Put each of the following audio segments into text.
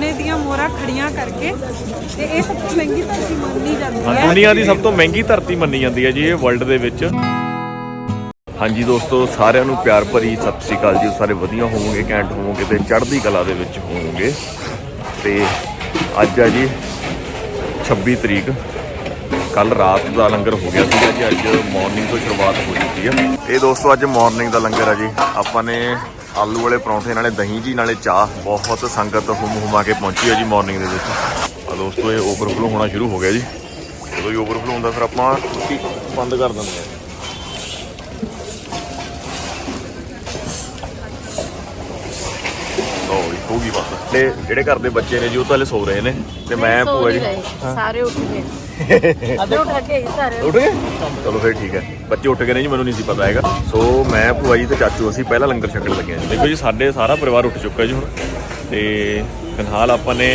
ਸੋਨੇ ਦੀਆਂ ਮੋਹਰਾਂ ਖੜੀਆਂ ਕਰਕੇ ਤੇ ਇਹ ਸਭ ਤੋਂ ਮਹਿੰਗੀ ਧਰਤੀ ਮੰਨੀ ਜਾਂਦੀ ਹੈ। ਦੁਨੀਆ ਦੀ ਸਭ ਤੋਂ ਮਹਿੰਗੀ ਧਰਤੀ ਮੰਨੀ ਜਾਂਦੀ ਹੈ ਜੀ ਇਹ ਵਰਲਡ ਦੇ ਵਿੱਚ। ਹਾਂਜੀ ਦੋਸਤੋ, ਸਾਰਿਆਂ ਨੂੰ ਪਿਆਰ ਭਰੀ ਸਤਿ ਸ੍ਰੀ ਅਕਾਲ ਜੀ। ਸਾਰੇ ਵਧੀਆ ਹੋਵੋਗੇ ਘੈਂਟ ਹੋਵੋਗੇ ਤੇ ਚੜ੍ਹਦੀ ਕਲਾ ਦੇ ਵਿੱਚ ਹੋਵੋਗੇ। ਤੇ ਅੱਜ ਆ ਜੀ 26 ਤਰੀਕ। ਕੱਲ ਰਾਤ ਦਾ ਲੰਗਰ ਹੋ ਗਿਆ ਸੀਗਾ ਜੀ, ਅੱਜ ਮਾਰਨਿੰਗ ਤੋਂ ਸ਼ੁਰੂਆਤ ਹੋ ਚੁੱਕੀ ਹੈ ਇਹ ਦੋਸਤੋ, ਅੱਜ ਮਾਰਨਿੰਗ ਦਾ ਲੰਗਰ ਆ ਜੀ। ਆਪਾਂ ਨੇ ਆਲੂ ਵਾਲੇ ਪਰੌਂਠੇ ਨਾਲੇ ਦਹੀਂ ਜੀ ਨਾਲੇ ਚਾਹ। ਬਹੁਤ ਸੰਗਤ ਹੁਮ ਹੁਮਾ ਕੇ ਪਹੁੰਚੀ ਹੈ ਜੀ ਮਾਰਨਿੰਗ ਦੇ ਵਿੱਚ। ਆ ਦੋਸਤੋ ਇਹ ਓਵਰਫਲੋ ਹੋਣਾ ਸ਼ੁਰੂ ਹੋ ਗਿਆ ਜੀ। ਜਦੋਂ ਹੀ ਓਵਰਫਲੋ ਹੁੰਦਾ ਫਿਰ ਆਪਾਂ ਬੰਦ ਕਰ ਦਿੰਦੇ ਹਾਂ। ਲਓ ਜੀ ਹੋ ਗਈ ਬਸ। ਤੇ ਜਿਹੜੇ ਘਰ ਦੇ ਬੱਚੇ ਨੇ ਜੀ ਉਹ ਤਾਂ ਹਲੇ ਸੋ ਰਹੇ ਨੇ। ਤੇ ਮੈਂ ਭੂਆ ਜੀ ਸਾਰੇ ਉੱਠ ਗਏ। ਅੱਧੇ ਉੱਠ ਕੇ ਸਾਰੇ ਉੱਠ ਗਏ? ਚਲੋ ਫਿਰ ਠੀਕ ਹੈ। ਬੱਚੇ ਉੱਠ ਗਏ ਨੇ ਜੀ, ਮੈਨੂੰ ਨਹੀਂ ਸੀ ਪਤਾ ਹੈਗਾ। ਸੋ ਮੈਂ, ਭੂਆ ਜੀ ਤੇ ਚਾਚੂ, ਅਸੀਂ ਪਹਿਲਾਂ ਲੰਗਰ ਛਕਣ ਲੱਗੇ ਹਾਂ। ਦੇਖੋ ਜੀ, ਸਾਡੇ ਸਾਰਾ ਪਰਿਵਾਰ ਉੱਠ ਚੁੱਕਾ ਜੀ ਹੁਣ। ਤੇ ਫਿਲਹਾਲ ਆਪਾਂ ਨੇ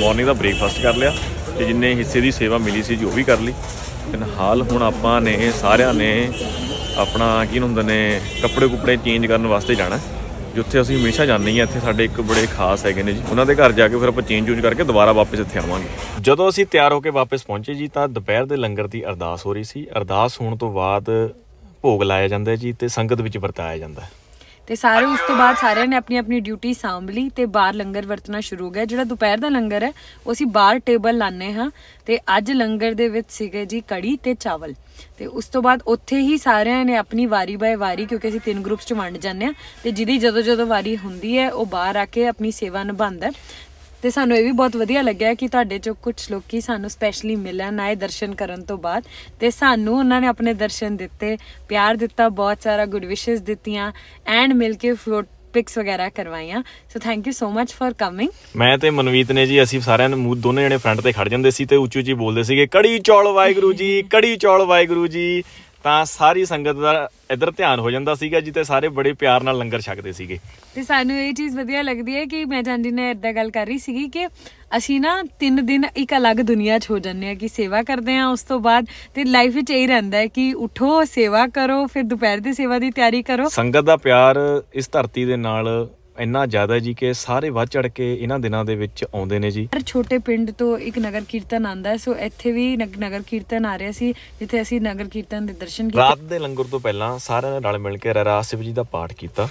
ਮਾਰਨਿੰਗ ਦਾ ਬ੍ਰੇਕਫਾਸਟ ਕਰ ਲਿਆ ਤੇ ਜਿੰਨੇ ਹਿੱਸੇ ਦੀ ਸੇਵਾ ਮਿਲੀ ਸੀ ਜੀ, ਉਹ ਵੀ ਕਰ ਲਈ। ਫਿਲਹਾਲ ਹੁਣ ਆਪਾਂ ਨੇ ਸਾਰਿਆਂ ਨੇ ਆਪਣਾ, ਕੀ ਹੁੰਦੇ ਨੇ ਕੱਪੜੇ ਕੁਪੜੇ ਚੇਂਜ ਕਰਨ ਵਾਸਤੇ ਜਾਣਾ। ਜਿੱਥੇ ਅਸੀਂ ਹਮੇਸ਼ਾ ਜਾਂਦੇ ਹਾਂ, ਇੱਥੇ ਸਾਡੇ ਇੱਕ ਬੜੇ ਖਾਸ ਹੈਗੇ ਨੇ ਜੀ। ਉਹਨਾਂ ਦੇ ਘਰ ਜਾ ਕੇ ਫਿਰ ਆਪਾਂ ਚੇਂਜ ਚੂੰਜ ਕਰਕੇ ਦੁਬਾਰਾ ਵਾਪਸ ਇੱਥੇ ਆਵਾਂਗੇ। ਜਦੋਂ ਅਸੀਂ ਤਿਆਰ ਹੋ ਕੇ ਵਾਪਸ ਪਹੁੰਚੇ ਜੀ, ਤਾਂ ਦੁਪਹਿਰ ਦੇ ਲੰਗਰ ਦੀ ਅਰਦਾਸ ਹੋ ਰਹੀ ਸੀ। ਅਰਦਾਸ ਹੋਣ ਤੋਂ ਬਾਅਦ ਭੋਗ ਲਾਇਆ ਜਾਂਦਾ ਜੀ ਤੇ ਸੰਗਤ ਵਿੱਚ ਵਰਤਾਇਆ ਜਾਂਦਾ ਤੇ ਸਾਰੇ ਉਸ ਤੋਂ ਬਾਅਦ ਸਾਰਿਆਂ ਨੇ ਆਪਣੀ ਆਪਣੀ ਡਿਊਟੀ ਸਾਂਭ ਲਈ ਤੇ ਬਾਹਰ ਲੰਗਰ ਵਰਤਣਾ ਸ਼ੁਰੂ ਹੋ ਗਿਆ। ਜਿਹੜਾ ਦੁਪਹਿਰ ਦਾ ਲੰਗਰ ਹੈ, ਉਹ ਅਸੀਂ ਬਾਹਰ ਟੇਬਲ ਲਾਣੇ ਹਾਂ ਤੇ ਅੱਜ ਲੰਗਰ ਦੇ ਵਿੱਚ ਸੀਗੇ ਜੀ ਕੜੀ ਤੇ ਚਾਵਲ। ਤੇ ਉਸ ਤੋਂ ਬਾਅਦ ਉੱਥੇ ਹੀ ਸਾਰਿਆਂ ਨੇ ਆਪਣੀ ਵਾਰੀ ਬਾਏ ਵਾਰੀ, ਕਿਉਂਕਿ ਅਸੀਂ ਤਿੰਨ ਗਰੁੱਪਸ ਚ ਵੰਡ ਜਾਂਦੇ ਆ ਤੇ ਜਿਹਦੀ ਜਦੋਂ ਜਦੋਂ ਵਾਰੀ ਹੁੰਦੀ ਹੈ, ਉਹ ਬਾਹਰ ਆ ਕੇ ਆਪਣੀ ਸੇਵਾ ਨਿਭਾਉਂਦਾ ਤੇ ਸਾਨੂੰ ਇਹ ਵੀ ਬਹੁਤ ਵਧੀਆ ਲੱਗਿਆ ਕਿ ਤੁਹਾਡੇ ਚੋਂ ਕੁਝ ਲੋਕੀ ਸਾਨੂੰ ਸਪੈਸ਼ਲੀ ਮਿਲਣ ਆਏ ਦਰਸ਼ਨ ਕਰਨ ਤੋਂ ਬਾਅਦ। ਤੇ ਸਾਨੂੰ ਉਹਨਾਂ ਨੇ ਆਪਣੇ ਦਰਸ਼ਨ ਦਿੱਤੇ, ਪਿਆਰ ਦਿੱਤਾ, ਬਹੁਤ ਸਾਰਾ ਗੁੱਡ ਵਿਸ਼ੇਸ ਦਿੱਤੀਆਂ ਐਂਡ ਮਿਲ ਕੇ ਫੋਟੋ ਪਿਕਸ ਵਗੈਰਾ ਕਰਵਾਈਆਂ। So thank you so much for coming ਮੈਂ ਤੇ ਮਨਵੀਤ ਨੇ ਜੀ, ਅਸੀਂ ਸਾਰਿਆਂ ਨੂੰ ਦੋਨੇ ਜਣੇ ਫਰੰਟ ਤੇ ਖੜ ਜਾਂਦੇ ਸੀ ਤੇ ਉੱਚੀ ਉੱਚੀ ਬੋਲਦੇ ਸੀਗੇ, ਕੜੀ ਚੌਲ ਵਾਹਿਗੁਰੂ ਜੀ, ਕੜੀ ਚੌਲ ਵਾਹਿਗੁਰੂ ਜੀ। ਤਾਂ ਸਾਰੀ ਸੰਗਤ ਦਾ ਇੱਧਰ ਧਿਆਨ ਹੋ ਜਾਂਦਾ ਸੀਗਾ ਜੀ ਤੇ ਸਾਰੇ ਬੜੇ ਪਿਆਰ ਨਾਲ ਲੰਗਰ ਛਕਦੇ ਸੀਗੇ। ਤੇ ਸਾਨੂੰ ਇਹ ਚੀਜ਼ ਵਧੀਆ ਲੱਗਦੀ ਹੈ ਕਿ ਮੈਂ ਜਾਂਦੀ ਨੇ ਇਦਾਂ ਗੱਲ ਕਰ ਰਹੀ ਸੀਗੀ ਕਿ ਅਸੀਂ ਨਾ ਤਿੰਨ ਦਿਨ ਇੱਕ ਅਲੱਗ ਦੁਨੀਆ 'ਚ ਹੋ ਜਾਂਦੇ ਆ ਕਿ ਸੇਵਾ ਕਰਦੇ ਆ ਉਸ ਤੋਂ ਬਾਅਦ ਤੇ ਲਾਈਫ ਵਿੱਚ ਇਹ ਰਹਿੰਦਾ ਹੈ ਕਿ ਉਠੋ ਸੇਵਾ ਕਰੋ ਫਿਰ ਦੁਪਹਿਰ ਦੀ ਸੇਵਾ ਦੀ ਤਿਆਰੀ ਕਰੋ। ਸੰਗਤ ਦਾ ਪਿਆਰ ਇਸ ਧਰਤੀ ਦੇ ਨਾਲ ਇੰਨਾ ਜ਼ਿਆਦਾ ਜੀ ਕਿ ਸਾਰੇ ਵੱਧ ਚੜ ਕੇ ਇਹਨਾਂ ਦਿਨਾਂ ਦੇ ਵਿੱਚ ਆਉਂਦੇ ਨੇ ਜੀ। ਹਰ ਛੋਟੇ ਪਿੰਡ ਤੋਂ ਇੱਕ ਨਗਰ ਕੀਰਤਨ ਆਂਦਾ ਸੋ ਇੱਥੇ ਵੀ ਨਗ- ਨਗਰ ਕੀਰਤਨ ਆ ਰਿਹਾ ਸੀ ਜਿੱਥੇ ਅਸੀਂ ਨਗਰ ਕੀਰਤਨ ਦੇ ਦਰਸ਼ਨ ਕੀਤੇ। ਰਾਤ ਦੇ ਲੰਗਰ ਤੋਂ ਪਹਿਲਾਂ ਸਾਰਿਆਂ ਨੇ ਰਲ ਮਿਲ ਕੇ ਰਹਿਰਾਸ ਸ਼ਿਵ ਜੀ ਦਾ ਪਾਠ ਕੀਤਾ।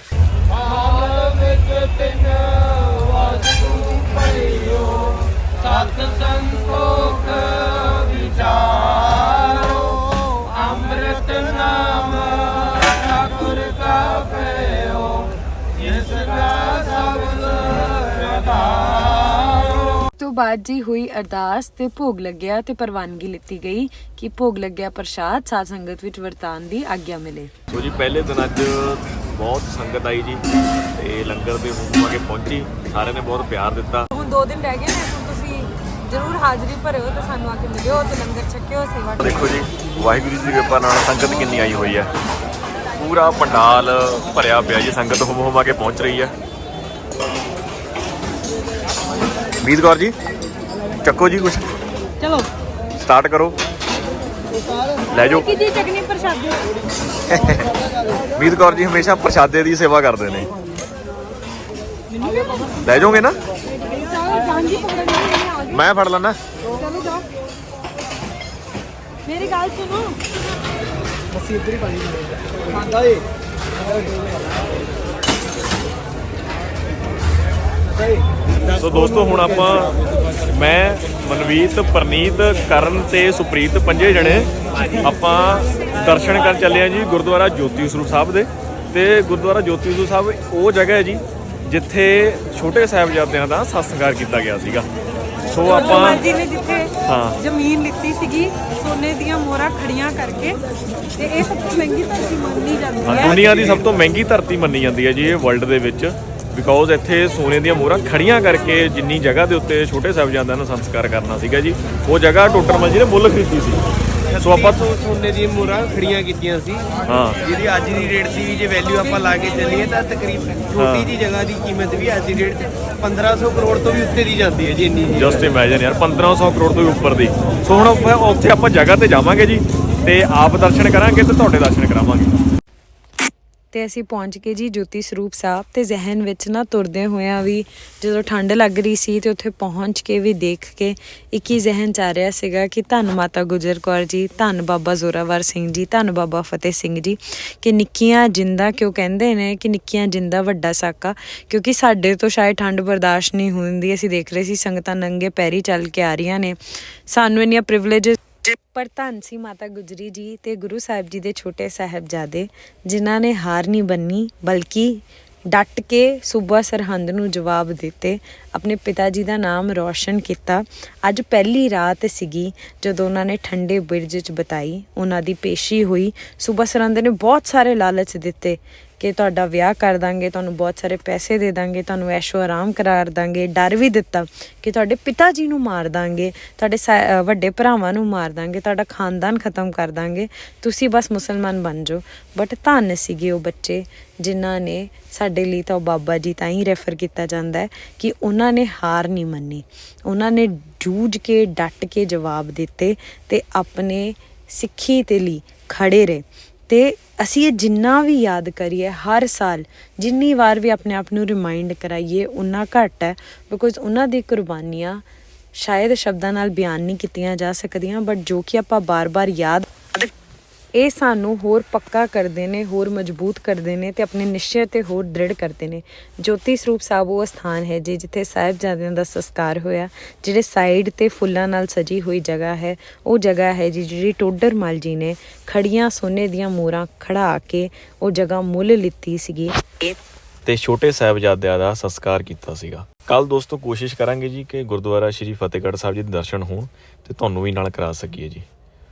ਸਤ ਸੰਤੋਖ ਬਾਅਦ ਜੀ ਹੋਈ ਅਰਦਾਸ ਤੇ ਭੋਗ ਲੱਗਿਆ ਤੇ ਪ੍ਰਵਾਨਗੀ ਲਿੱਤੀ ਗਈ ਕਿ ਭੋਗ ਲੱਗਿਆ ਪ੍ਰਸ਼ਾਦ ਸਾਧ ਸੰਗਤ ਵਿੱਚ ਵਰਤਾਨ ਦੀ ਆਗਿਆ ਮਿਲੇ। ਸੋ ਜੀ ਪਹਿਲੇ ਦਿਨ ਅੱਜ ਬਹੁਤ ਸੰਗਤ ਆਈ ਜੀ ਤੇ ਲੰਗਰ ਦੇ ਹੁਕਮ ਆ ਕੇ ਪਹੁੰਚੀ। ਸਾਰਿਆਂ ਨੇ ਬਹੁਤ ਪਿਆਰ ਦਿੱਤਾ। ਹੁਣ 2 ਦਿਨ ਰਹਿ ਗਏ ਨੇ ਹੁਣ ਤੁਸੀਂ ਜ਼ਰੂਰ ਹਾਜ਼ਰੀ ਭਰਿਓ ਤੇ ਸਾਨੂੰ ਆ ਕੇ ਮਿਲਿਓ ਤੇ ਲੰਗਰ ਛਕਿਓ ਸੇਵਾ ਦੇਖੋ ਜੀ ਵਾਹਿਗੁਰੂ ਜੀ ਦੀ ਕਿਰਪਾ ਨਾਲ ਸੰਗਤ ਕਿੰਨੀ ਆਈ ਹੋਈ ਹੈ। ਪੂਰਾ ਪੰਡਾਲ ਭਰਿਆ ਪਿਆ ਜੀ ਸੰਗਤ ਹੁਮ ਹੁਮਾ ਕੇ ਪਹੁੰਚ ਰਹੀ ਹੈ। ਮੀਤ ਕੌਰ ਜੀ ਚੱਕੋ ਜੀ ਕੁਛ ਚਲੋ ਸਟਾਰਟ ਕਰੋ ਲੈ ਜਾਓ ਕੀ ਜੀ ਚਟਨੀ ਪ੍ਰਸ਼ਾਦੇ ਮੀਤ ਕੌਰ ਜੀ ਹਮੇਸ਼ਾ ਪ੍ਰਸ਼ਾਦੇ ਦੀ ਸੇਵਾ ਕਰਦੇ ਨੇ ਲੈ ਜਾਓਗੇ ਨਾ ਮੈਂ ਫੜ ਲੈਣਾ ਚਲੋ ਜਾਓ ਮੇਰੀ ਗੱਲ ਸੁਣੋ ਸੋ ਦੋਸਤੋ ਹੁਣ ਆਪਾਂ ਮੈਂ ਮਨਵੀਤ ਪ੍ਰਨੀਤ ਕਰਨ ਤੇ ਸੁਪ੍ਰੀਤ ਪੰਜੇ ਜਣੇ ਆਪਾਂ ਦਰਸ਼ਨ ਕਰਨ ਚੱਲੇ ਆ ਜੀ ਗੁਰਦੁਆਰਾ ਜੋਤੀ ਸਰੂਪ ਸਾਹਿਬ ਦੇ। ਤੇ ਗੁਰਦੁਆਰਾ ਜੋਤੀ ਸਰੂਪ ਸਾਹਿਬ ਉਹ ਜਗ੍ਹਾ ਹੈ ਜੀ ਜਿੱਥੇ ਛੋਟੇ ਸਾਹਿਬਜ਼ਾਦਿਆਂ ਦਾ ਸੰਸਕਾਰ ਕੀਤਾ ਗਿਆ ਸੀਗਾ। ਸੋ ਆਪਾਂ ਜੀ ਨੇ ਜਿੱਥੇ ਹਾਂ। ਜ਼ਮੀਨ ਲਿੱਤੀ ਸੀਗੀ ਸੋਨੇ ਦੀਆਂ ਮੋਹਰਾਂ ਖੜੀਆਂ ਕਰਕੇ ਤੇ ਇਹ ਸਭ ਤੋਂ ਮਹਿੰਗੀ ਧਰਤੀ ਮੰਨੀ ਜਾਂਦੀ ਹਾਂ, ਹੈ ਦੁਨੀਆ ਦੀ ਸਭ ਤੋਂ ਮਹਿੰਗੀ ਧਰਤੀ ਮੰਨੀ ਜਾਂਦੀ ਹੈ ਜੀ ਇਹ ਵਰਲਡ ਦੇ ਵਿੱਚ। ਬਿਕੋਜ਼ ਇੱਥੇ ਸੋਨੇ ਦੀਆਂ ਮੋਹਰਾਂ ਖੜੀਆਂ ਕਰਕੇ ਜਿੰਨੀ ਜਗ੍ਹਾ ਦੇ ਉੱਤੇ ਛੋਟੇ ਸਾਹਿਬਜ਼ਾਦਿਆਂ ਨੂੰ ਸੰਸਕਾਰ ਕਰਨਾ ਸੀਗਾ ਜੀ ਉਹ ਜਗ੍ਹਾ ਟੋਟਲ ਮਲ ਜੀ ਨੇ ਮੁੱਲ ਖਰੀਦੀ ਸੀ। ਸੋ ਆਪਾਂ ਤੋਂ ਸੋਨੇ ਦੀਆਂ ਮੋਹਰਾਂ ਖੜੀਆਂ ਕੀਤੀਆਂ ਸੀ। ਹਾਂ। ਜਿਹਦੀ ਅੱਜ ਦੀ ਰੇਟ ਵੀ ਜੇ ਵੈਲਿਊ ਆਪਾਂ ਲਾ ਕੇ ਚੱਲੀਏ ਤਾਂ ਤਕਰੀਬਨ ਛੋਟੀ ਜੀ ਜਗ੍ਹਾ ਦੀ ਕੀਮਤ ਵੀ ਅੱਜ ਦੀ ਰੇਟ 'ਚ 1500 ਕਰੋੜ ਤੋਂ ਵੀ ਉੱਤੇ ਦੀ ਜਾਂਦੀ ਹੈ ਜੀ ਇੰਨੀ ਜੀ। ਜਸਟ ਇਮੇਜਿਨ ਯਾਰ 1500 ਕਰੋੜ ਤੋਂ ਵੀ ਉੱਪਰ ਦੀ। ਸੋ ਹੁਣ ਉੱਥੇ ਆਪਾਂ ਜਗ੍ਹਾ ਤੇ ਜਾਵਾਂਗੇ ਜੀ ਤੇ ਆਪ ਦਰਸ਼ਨ ਕਰਾਂਗੇ ਤੇ ਤੁਹਾਡੇ ਦਰਸ਼ਨ ਕਰਾਵਾਂਗੇ। ਤੇ ਅਸੀਂ ਪਹੁੰਚ ਕੇ ਜੀ ਜੋਤੀ ਸਰੂਪ ਸਾਹਿਬ ਤੇ ਜ਼ਹਿਨ ਵਿੱਚ ਨਾ ਤੁਰਦੇ ਹੋਇਆਂ ਵੀ ਜਦੋਂ ਠੰਡ ਲੱਗ ਰਹੀ ਸੀ ਤੇ ਉੱਥੇ ਪਹੁੰਚ ਕੇ ਵੀ ਦੇਖ ਕੇ ਇੱਕ ਹੀ ਜ਼ਹਿਨ ਚ ਆ ਰਿਹਾ ਸੀਗਾ ਕਿ ਧੰਨ ਮਾਤਾ ਗੁਜਰ ਕੌਰ ਜੀ, ਧੰਨ ਬਾਬਾ ਜ਼ੋਰਾਵਰ ਸਿੰਘ ਜੀ, ਧੰਨ ਬਾਬਾ ਫਤਿਹ ਸਿੰਘ ਜੀ ਕਿ ਨਿੱਕੀਆਂ ਜਿੰਦਾ, ਕਿਉਂ ਕਹਿੰਦੇ ਨੇ ਕਿ ਨਿੱਕੀਆਂ ਜਿੰਦਾ ਵੱਡਾ ਸਾਕਾ, ਕਿਉਂਕਿ ਸਾਡੇ ਤੋਂ ਸ਼ਾਇਦ ਠੰਡ ਬਰਦਾਸ਼ਤ ਨਹੀਂ ਹੁੰਦੀ। ਅਸੀਂ ਦੇਖ ਰਹੇ ਸੀ ਸੰਗਤਾਂ ਨੰਗੇ ਪੈਰੀ ਚੱਲ ਕੇ ਆ ਰਹੀਆਂ ਨੇ। ਸਾਨੂੰ ਇੰਨੀਆਂ ਪ੍ਰਿਵਿਲੇजेस ਪਰ ਧੰਨ ਸੀ ਮਾਤਾ ਗੁਜਰੀ ਜੀ ਤੇ ਗੁਰੂ ਸਾਹਿਬ ਜੀ ਦੇ ਛੋਟੇ ਸਾਹਿਬਜ਼ਾਦੇ, ਜਿਨ੍ਹਾਂ ਨੇ ਹਾਰ ਨਹੀਂ ਬੰਨੀ, ਬਲਕਿ ਡਟ ਕੇ ਸੂਬਾ ਸਰਹੰਦ ਨੂੰ ਜਵਾਬ ਦਿੱਤੇ, ਆਪਣੇ ਪਿਤਾ ਜੀ ਦਾ ਨਾਮ ਰੌਸ਼ਨ ਕੀਤਾ। ਅੱਜ ਪਹਿਲੀ ਰਾਤ ਸੀਗੀ ਜਦੋਂ ਉਹਨਾਂ ਨੇ ਠੰਡੇ ਬਿਰਜ 'ਚ ਬਤਾਈ। ਉਹਨਾਂ ਦੀ ਪੇਸ਼ੀ ਹੋਈ। ਸੂਬਾ ਸਰਹੰਦ ਨੇ ਬਹੁਤ ਸਾਰੇ ਲਾਲਚ ਦਿੱਤੇ। ਕਿ ਤੁਹਾਡਾ ਵਿਆਹ ਕਰ ਦਾਂਗੇ, ਤੁਹਾਨੂੰ ਬਹੁਤ ਸਾਰੇ ਪੈਸੇ ਦੇ ਦਾਂਗੇ, ਤੁਹਾਨੂੰ ਐਸ਼ੋ ਆਰਾਮ ਕਰਾਰ ਦਾਂਗੇ, ਡਰ ਵੀ ਦਿੱਤਾ ਕਿ ਤੁਹਾਡੇ ਪਿਤਾ ਜੀ ਨੂੰ ਮਾਰ ਦਾਂਗੇ, ਤੁਹਾਡੇ ਸਾ- ਵੱਡੇ ਭਰਾਵਾਂ ਨੂੰ ਮਾਰ ਦਾਂਗੇ, ਤੁਹਾਡਾ ਖਾਨਦਾਨ ਖਤਮ ਕਰ ਦਾਂਗੇ, ਤੁਸੀਂ ਬਸ ਮੁਸਲਮਾਨ ਬਣ ਜਾਓ। ਬਟ ਧੰਨ ਸੀਗੇ ਉਹ ਬੱਚੇ ਜਿਨ੍ਹਾਂ ਨੇ ਸਾਡੇ ਲਈ ਤਾਂ ਉਹ ਬਾਬਾ ਜੀ ਤਾਂ ਹੀ ਰੈਫਰ ਕੀਤਾ ਜਾਂਦਾ ਹੈ ਕਿ ਉਹਨਾਂ ਨੇ ਹਾਰ ਨਹੀਂ ਮੰਨੀ। ਉਹਨਾਂ ਨੇ ਜੂਝ ਕੇ, ਡਟ ਕੇ ਜਵਾਬ ਦਿੱਤੇ ਤੇ ਆਪਣੇ ਸਿੱਖੀ ਤੇ ਲਈ ਖੜੇ ਰਹੇ। ਤੇ ਅਸੀਂ ਇਹ ਜਿੰਨਾ ਵੀ ਯਾਦ ਕਰੀਏ ਹਰ ਸਾਲ, ਜਿੰਨੀ ਵਾਰ ਵੀ ਆਪਣੇ ਆਪ ਨੂੰ ਰਿਮਾਈਂਡ ਕਰਾਈਏ, ਉਨਾ ਘੱਟ ਹੈ ਬਿਕੋਜ਼ ਉਹਨਾਂ ਦੀ ਕੁਰਬਾਨੀਆਂ ਸ਼ਾਇਦ ਸ਼ਬਦਾਂ ਨਾਲ ਬਿਆਨ ਨਹੀਂ ਕੀਤੀਆਂ ਜਾ ਸਕਦੀਆਂ ਬਟ ਜੋ ਕਿ ਆਪਾਂ ਬਾਰ-ਬਾਰ ਯਾਦ ਇਹ ਸਾਨੂੰ ਹੋਰ ਪੱਕਾ ਕਰਦੇ ਨੇ, ਹੋਰ ਮਜ਼ਬੂਤ ਕਰਦੇ ਨੇ ਤੇ ਆਪਣੇ ਨਿਸ਼ਚੇ ਤੇ ਹੋਰ ਦ੍ਰਿੜ ਕਰਦੇ ਨੇ। ਜੋਤੀ ਸਰੂਪ ਸਾਹਿਬ ਉਹ ਸਥਾਨ ਹੈ ਜੀ ਜਿੱਥੇ ਸਾਹਿਬਜ਼ਾਦਿਆਂ ਦਾ ਸੰਸਕਾਰ ਹੋਇਆ, ਜਿਹੜੇ ਸਾਈਡ ਤੇ ਫੁੱਲਾਂ ਨਾਲ ਸਜੀ ਹੋਈ ਜਗ੍ਹਾ ਹੈ। ਉਹ ਜਗ੍ਹਾ ਹੈ ਜੀ ਜਿਹੜੀ ਟੋਡਰ ਮਲ ਜੀ ਨੇ ਖੜੀਆਂ ਸੋਨੇ ਦੀਆਂ ਮੋਹਰਾਂ ਖੜਾ ਕੇ ਉਹ ਜਗ੍ਹਾ ਮੁੱਲ ਲਿੱਤੀ ਸੀਗੀ। ਤੇ ਛੋਟੇ ਸਾਹਿਬਜ਼ਾਦਿਆਂ ਦਾ ਸੰਸਕਾਰ ਕੀਤਾ ਸੀਗਾ। ਕੱਲ ਦੋਸਤੋ ਕੋਸ਼ਿਸ਼ ਕਰਾਂਗੇ ਜੀ ਕਿ ਗੁਰਦੁਆਰਾ ਸ਼੍ਰੀ ਫਤਿਹਗੜ੍ਹ ਸਾਹਿਬ ਜੀ ਦੇ ਦਰਸ਼ਨ ਹੋਣ ਤੇ ਤੁਹਾਨੂੰ ਵੀ ਨਾਲ ਕਰਾ ਸਕੀਏ ਜੀ।